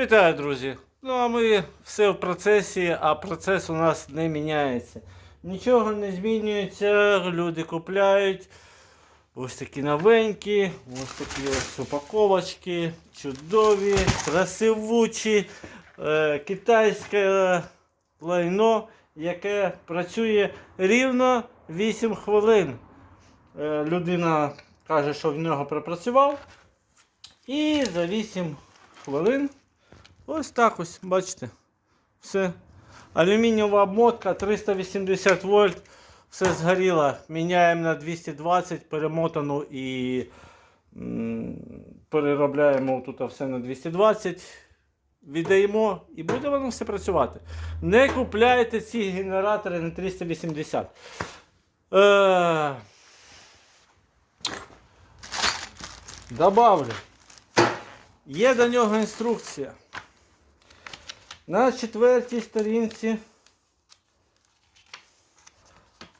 Вітаю, друзі! Ну а ми все в процесі, а процес у нас не міняється. Нічого не змінюється, люди купляють ось такі новенькі, ось такі ось упаковочки, чудові, красивучі, е, китайське лайно, яке працює рівно 8 хвилин. Е, людина каже, що в нього пропрацював. І за 8 хвилин ось так ось, бачите. Все. Алюмінієва обмотка 380 вольт. Все згоріло. Міняємо на 220 перемотану і переробляємо тут все на 220. Віддаємо і буде воно все працювати. Не купляйте ці генератори на 380. Е, Добавлю. Є до нього інструкція. На четвертій сторінці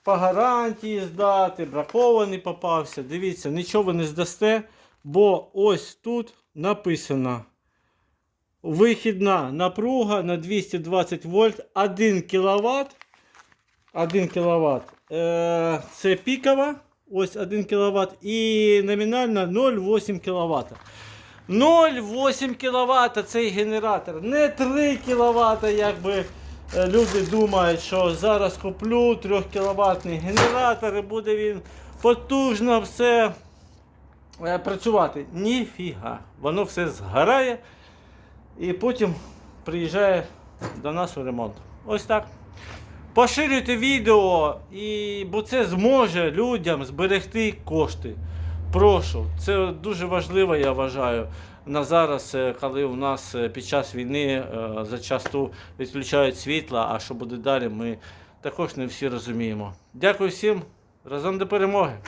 по гарантії здати, бракований попався. Дивіться, нічого ви не здасте, бо ось тут написано вихідна напруга на 220 вольт 1 кВт. 1 кВт. Це пікова, ось 1 кВт і номінально 0,8 кВт. 0,8 кВт цей генератор, не 3 кВт, як би е, люди думають, що зараз куплю 3 кВт генератор і буде він потужно все е, працювати. Ніфіга. Воно все згорає і потім приїжджає до нас у ремонт. Ось так. Поширюйте відео, і, бо це зможе людям зберегти кошти. Прошу, це дуже важливо, я вважаю. На зараз, е, коли у нас е, під час війни е, зачасту відключають світла, а що буде далі, ми також не всі розуміємо. Дякую всім, разом до перемоги!